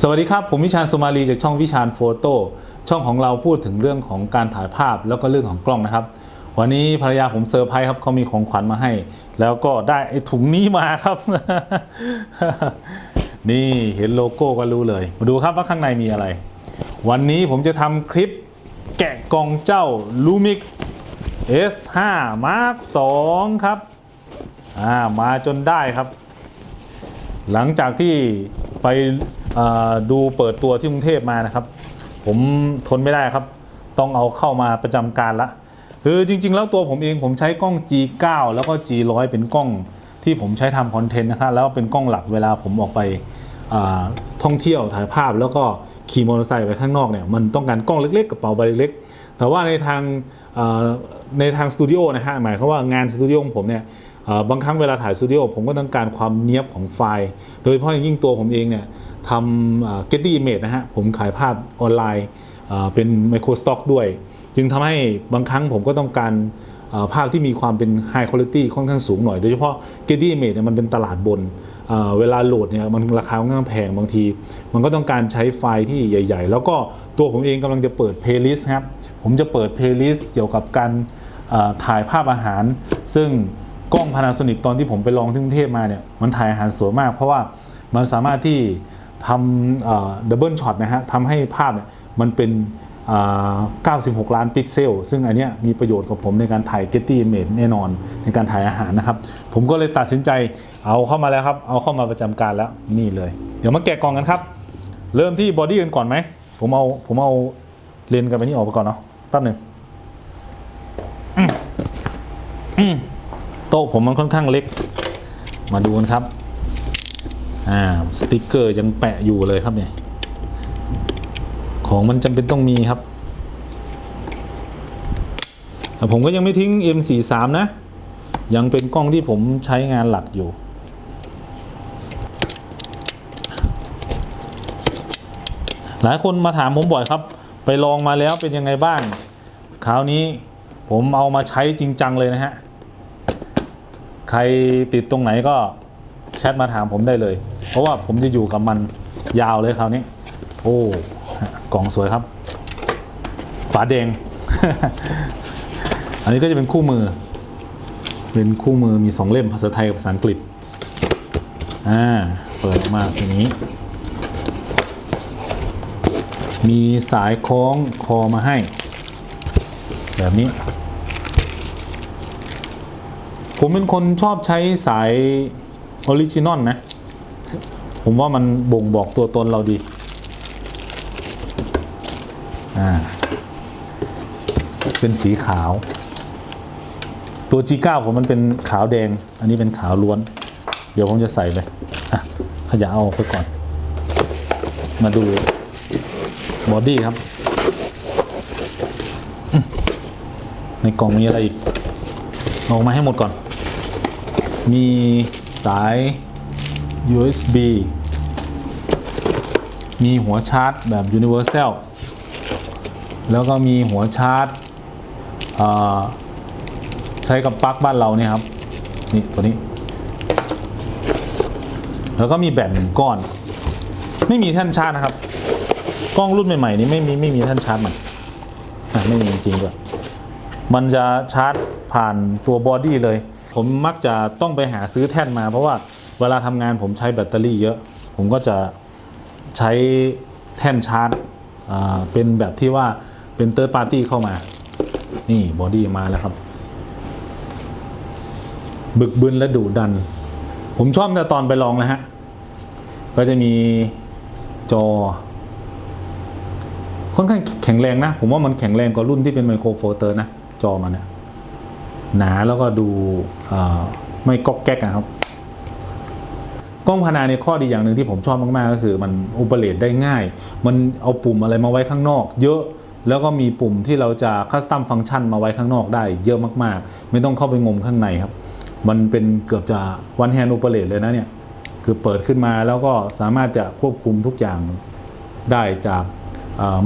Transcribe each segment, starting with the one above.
สวัสดีครับ ผมวิชาญสุมาลีจากช่องวิชาญโฟโต้ช่องของเราพูดถึงเรื่องของการถ่ายภาพแล้วก็เรื่องของกล้องนะครับ วันนี้ภรรยาผมเซอร์ไพรส์ครับเขามีของขวัญมาให้ แล้วก็ได้ไอ้ถุงนี้มาครับ นี่เห็นโลโก้ก็รู้เลย มาดูครับว่าข้างในมีอะไร วันนี้ผมจะทำคลิปแกะกล่องเจ้า Lumix S5 Mark 2ครับอ่ามาจนได้ครับ หลังจากที่ไป ดูเปิดตัวที่กรุงเทพมานะครับ ผมทนไม่ได้ครับ ต้องเอาเข้ามาประจำการละคือจริง ๆ แล้วตัวผมเองผมใช้กล้อง G9 แล้วก็ G100 เป็นกล้องที่ผมใช้ทำคอนเทนต์นะครับแล้วเป็นกล้องหลักเวลาผมออกไปท่องเที่ยวถ่ายภาพแล้วก็ขี่มอเตอร์ไซค์ไปข้างนอกเนี่ยมันต้องการกล้องเล็กๆกระเป๋าใบเล็กๆแต่ว่าในทางในทางสตูดิโอนะฮะหมายความว่างานสตูดิโอของผมเนี่ยบางครั้งเวลาถ่ายสตูดิโอผมก็ต้องการความเนียบของไฟล์ โดยเฉพาะอย่างยิ่งตัวผมเองเนี่ย ทำ Getty Image นะฮะ ผมขายภาพออนไลน์เป็น Micro Stock ด้วย จึงทำให้บางครั้งผมก็ต้องการภาพที่มีความเป็น High Quality ค่อนข้างสูงหน่อย โดยเฉพาะ Getty Image เนี่ยมันเป็นตลาดบน เวลาโหลดเนี่ยมันราคาค่อนข้างแพงบางที มันก็ต้องการใช้ไฟล์ที่ใหญ่ ๆ แล้วก็ตัวผมเองกำลังจะเปิด Playlist ครับ ผมจะเปิด Playlist เกี่ยวกับการถ่ายภาพอาหาร ซึ่งกล้อง Panasonic ตอนที่ผมไปลองที่กรุงเทพมาเนี่ยมันถ่ายอาหารสวยมาก เพราะว่ามันสามารถที่ ทำดับเบิลช็อตนะฮะทำให้ภาพเนี่ยมันเป็น 96 ล้านพิกเซล ซึ่งอันเนี้ยมีประโยชน์กับผมในการถ่าย Getty Image แน่นอนในการถ่ายอาหารนะครับ ผมก็เลยตัดสินใจเอาเข้ามาแล้วครับ เอาเข้ามาประจำการแล้วนี่เลย เดี๋ยวมาแกะกล่องกันครับ เริ่มที่บอดี้กันก่อนไหม ผมเอาผมเอาเลนส์กันไปนี่ออกไปก่อนเนาะแป๊บหนึ่งโต๊ะผมมันค่อนข้างเล็ก มาดูกันครับ อ่าสติกเกอร์ยังแปะอยู่เลยครับเนี่ยของมันจำเป็นต้องมีครับผมก็ยังไม่ทิ้ง M43 นะ ยังเป็นกล้องที่ผมใช้งานหลักอยู่ หลายคนมาถามผมบ่อยครับ ไปลองมาแล้วเป็นยังไงบ้าง คราวนี้ผมเอามาใช้จริงจังเลยนะฮะ ใครติดตรงไหนก็แชทมาถามผมได้เลย ราะว่าผมจะอยู่กับมันยาวเลยคราวนี้ โอ้กล่องสวยครับ ฝาแดง อันนี้ก็จะเป็นคู่มือ เป็นคู่มือมีสองเล่มภาษาไทยกับภาษาอังกฤษอ่าเปิดออกมาอย่างนี้ มีสายคล้องคอมาให้ แบบนี้ ผมเป็นคนชอบใช้สายออริจินอลนะ ผมว่ามันบ่งบอกตัวตนเราดีอ่าเป็นสีขาว ตัว G9 ผมมันเป็นขาวแดง อันนี้เป็นขาวล้วน เดี๋ยวผมจะใส่เลยขยะเอาไปก่อน มาดูบอดี้ครับ ในกล่องมีอะไรอีกออกมาให้หมดก่อน มีสาย USB มีหัวชาร์จแบบ Universal แล้วก็มีหัวชาร์จใช้กับปลั๊กบ้านเราเนี่ยครับ นี่ ตัวนี้ แล้วก็มีแบตหนึ่งก้อน ไม่มีแท่นชาร์จนะครับ กล้องรุ่นใหม่ๆนี้ไม่มีไม่มีแท่นชาร์จมันอ่ไม่มีจริงๆด้วยมันจะชาร์จผ่านตัวบอดี้เลย ผมมักจะต้องไปหาซื้อแท่นมาเพราะว่า เวลาทำงานผมใช้แบตเตอรี่เยอะ ผมก็จะใช้แท่นชาร์จเป็นแบบที่ว่าเป็นเติร์ดปาร์ตี้เข้ามา นี่บอดี้มาแล้วครับ บึกบึนและดุดัน ผมชอบแต่ตอนไปลองนะฮะ ก็จะมีจอ ค่อนข้างแข็งแรงนะ ผมว่ามันแข็งแรงกว่ารุ่นที่เป็นไมโครโฟเตอร์นะ จอมันเนี่ยหนาแล้วก็ดูไม่ก๊อกแก๊กอะครับ กล้องพานาในยข้อดีอย่างหนึ่งที่ผมชอบมาก ๆ ก็คือมันอุปเลตได้ง่าย มันเอาปุ่มอะไรมาไว้ข้างนอก เยอะแล้วก็มีปุ่มที่เราจะคัสตัมฟังก์ชันมาไว้ข้างนอกได้ เยอะมากๆ ไม่ต้องเข้าไปงมข้างในครับ มันเป็นเกือบจะวันแฮนด์อุปเลตเลยนะเนี่ย คือเปิดขึ้นมาแล้วก็สามารถจะควบคุมทุกอย่างได้จาก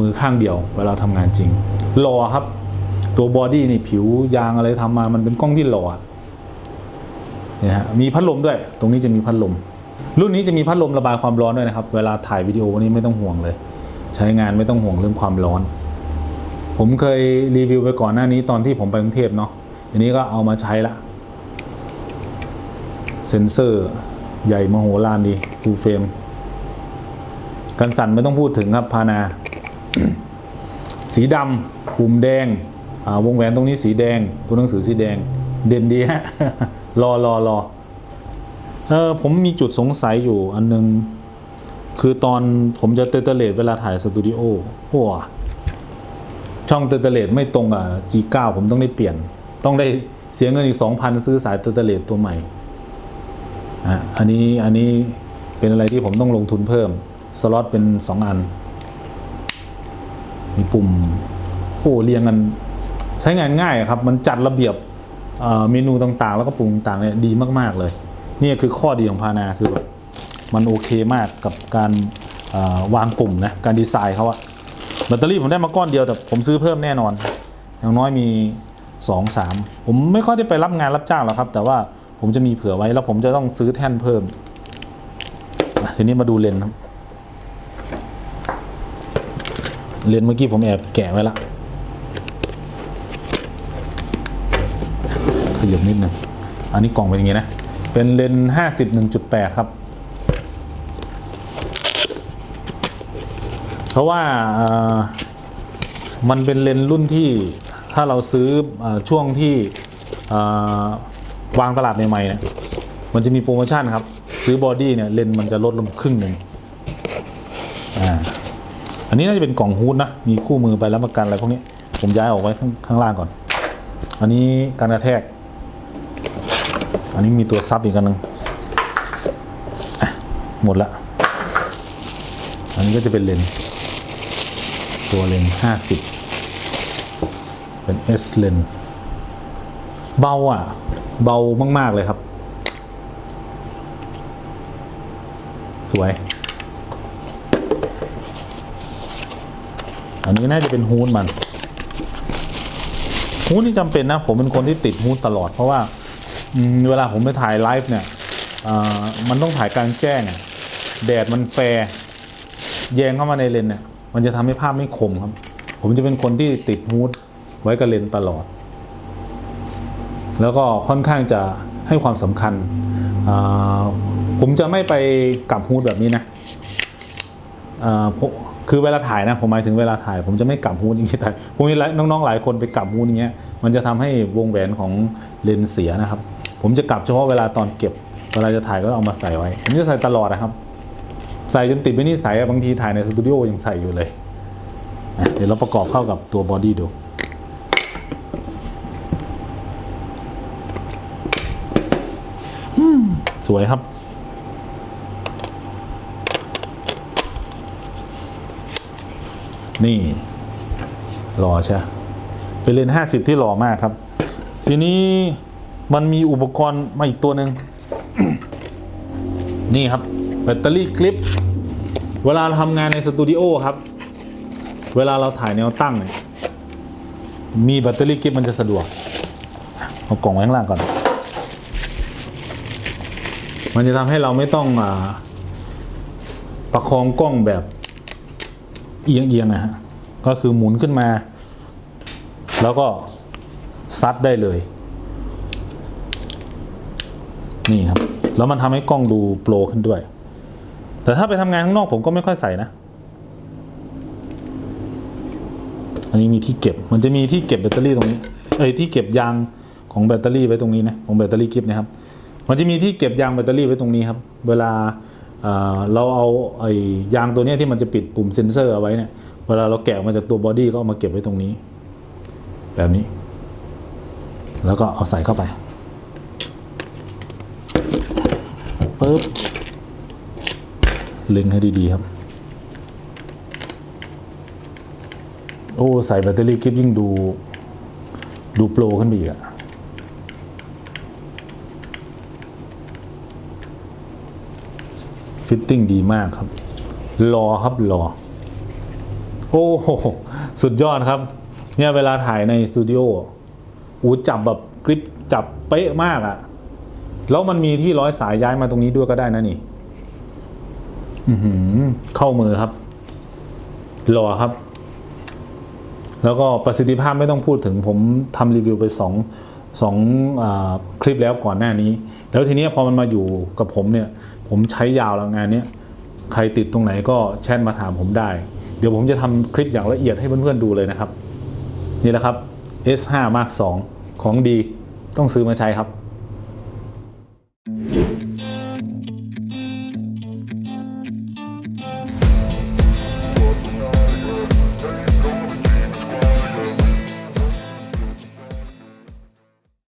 มือข้างเดียว เวลาทำงานจริงหล่อครับ ตัวบอดี้นี่ผิวยางอะไรทำมามันเป็นกล้องที่หล่ออะเนี่ยฮะมีพัดลมด้วย ตรงนี้จะมีพัดลม รุ่นนี้จะมีพัดลมระบายความร้อนด้วยนะครับ เวลาถ่ายวิดีโอนี่ไม่ต้องห่วงเลย ใช้งานไม่ต้องห่วงเรื่องความร้อน ผมเคยรีวิวไปก่อนหน้านี้ตอนที่ผมไปกรุงเทพเนาะทีนี้ก็เอามาใช้ละเซนเซอร์ใหญ่มโหฬารดีฟูลเฟรมกันสั่นไม่ต้องพูดถึงครับพานา สีดำปุ่มแดงอ่าวงแหวนตรงนี้สีแดง ตัวหนังสือสีแดง เด่นดีฮะ รอรอรอ เออผมมีจุดสงสัยอยู่อันนึง คือตอนผมจะเตเตเลตเวลาถ่ายสตูดิโอโอ้ช่องเตเตเลตไม่ตรงกับ G9 ผมต้องได้เปลี่ยน ต้องได้เสียเงินอีก 2,000 ซื้อสายเตเตเลตตัวใหม่อะอันนี้อันนี้เป็นอะไรที่ผมต้องลงทุนเพิ่ม สล็อตเป็น 2 อัน มีปุ่มโอ้เรียงกัน ใช้งานง่ายครับ มันจัดระเบียบเอ่อเมนูต่างๆ แล้วก็ปุ่มต่างๆเนี่ยดีมาก ๆ เลย นี่คือข้อดีของพานาคือแบบมันโอเคมากกับการวางปุ่มนะการดีไซน์เขาอะแบตเตอรี่ผมได้มาก้อนเดียวแต่ผมซื้อเพิ่มแน่นอน อย่างน้อยมี 2 3 ผมไม่ค่อยได้ไปรับงานรับจ้างหรอกครับ แต่ว่าผมจะมีเผื่อไว้แล้วผมจะต้องซื้อแท่นเพิ่มทีนี้มาดูเลนครับ เลนเมื่อกี้ผมแอบแกะไว้ละขยับนิดหนึงอันนี้กล่องเป็นอย่างงี้นะ เป็นเลนส์ห้าสิบหนึ่งจุดแปดครับ เพราะว่ามันเป็นเลนส์รุ่นที่ถ้าเราซื้ออช่วงที่วางตลาดใหม่ๆเนี่ยมันจะมีโปรโมชั่นครับ ซื้อบอดี้เนี่ยเลนส์มันจะลดลงครึ่งหนึ่งอ่าอันนี้น่าจะเป็นกล่องฮูดนะ มีคู่มือไปแล้วประกันอะไรพวกนี้ ผมย้ายออกไว้ข้างล่างก่อน อันนี้การกระแทก อันนี้มีตัวซับอีกอันหนึ่งหมดละ อันนี้ก็จะเป็นเลนตัวเลนส์ห้าสิบเป็น S เลนเบาอะ เบามาก ๆ เลยครับ สวย อันนี้น่าจะเป็นฮูดมันฮูดนี่จำเป็นนะ ผมเป็นคนที่ติดฮูดตลอดเพราะว่า เวลาผมไปถ่ายไลฟ์เนี่ยมันต้องถ่ายกลางแจ้ง แดดมันแฟร์แยงเข้ามาในเลนเนี่ย มันจะทำให้ภาพไม่คมครับ ผมจะเป็นคนที่ติดฮูดไว้กับเลนตลอด แล้วก็ค่อนข้างจะให้ความสำคัญ ผมจะไม่ไปกลับฮูดแบบนี้นะคือเวลาถ่ายนะผมหมายถึงเวลาถ่าย ผมจะไม่กลับฮูดอย่างที่ถ่ายผมมีน้องๆหลายคนไปกลับฮูดอย่างเงี้ยมันจะทำให้วงแหวนของเลนเสียนะครับ ผมจะกลับเฉพาะเวลาตอนเก็บ เวลาจะถ่ายก็เอามาใส่ไว้ผมจะใส่ตลอดนะครับ ใส่จนติดไปนนิสัยบางทีถ่ายในสตูดิโอยังใส่อยู่เลยเดี๋ยวเราประกอบเข้ากับตัวบอดี้ดูสวยครับนี่หล่อใช่เป็นเลนส์ห้าสิบที่หล่อมากครับ ทีนี้ มันมีอุปกรณ์มาอีกตัวหนึ่งนี่ครับแบตเตอรี่คลิป เวลาเราทำงานในสตูดิโอครับ เวลาเราถ่ายแนวตั้งเนี่ยมีแบตเตอรี่คลิปมันจะสะดวกเอากล่องไว้ข้างล่างก่อน มันจะทำให้เราไม่ต้องอประคองกล้องแบบเอียงๆอะฮะก็คือหมุนขึ้นมา แล้วก็ซัดได้เลย นี่ครับ แล้วมันทำให้กล้องดูโปรขึ้นด้วย แต่ถ้าไปทำงานข้างนอกผมก็ไม่ค่อยใส่นะ อันนี้มีที่เก็บ มันจะมีที่เก็บแบตเตอรี่ตรงนี้ เอ้ยที่เก็บยางของแบตเตอรี่ไว้ตรงนี้นะ ของแบตเตอรี่กิฟนะครับ มันจะมีที่เก็บยางแบตเตอรี่ไว้ตรงนี้ครับ เวลาเเราเอาไอ้ยางตัวนี้ที่มันจะปิดปุ่มเซ็นเซอร์เอาไว้เนี่ย เวลาเราแกะมาจากตัวบอดี้ก็เอามาเก็บไว้ตรงนี้ แบบนี้ แล้วก็เอาใส่เข้าไป ปึ๊บเล็งให้ดีๆครับ โอ้ใส่แบตเตอรี่กิฟยิ่งดู ดูโปรขึ้นไปอีกอะฟิตติ้งดีมากครับ รอครับรอ โอ้โห สุดยอดครับ เนี่ยเวลาถ่ายในสตูดิโออูจับแบบกริปจับเป๊ะมากอะ แล้วมันมีที่ร้อยสายย้ายมาตรงนี้ด้วยก็ได้นะนี่อือหือเข้ามือครับ หล่อครับ แล้วก็ประสิทธิภาพไม่ต้องพูดถึง ผมทำรีวิวไปสองสองอคลิปแล้วก่อนหน้านี้ แล้วทีนี้พอมันมาอยู่กับผมเนี่ย ผมใช้ยาวแล้วงานเนี้ยใครติดตรงไหนก็แชทมาถามผมได้ เดี๋ยวผมจะทำคลิปอย่างละเอียดให้เพื่อนๆดูเลยนะครับ นี่แหละครับ S5 Mark II ของดีต้องซื้อมาใช้ครับ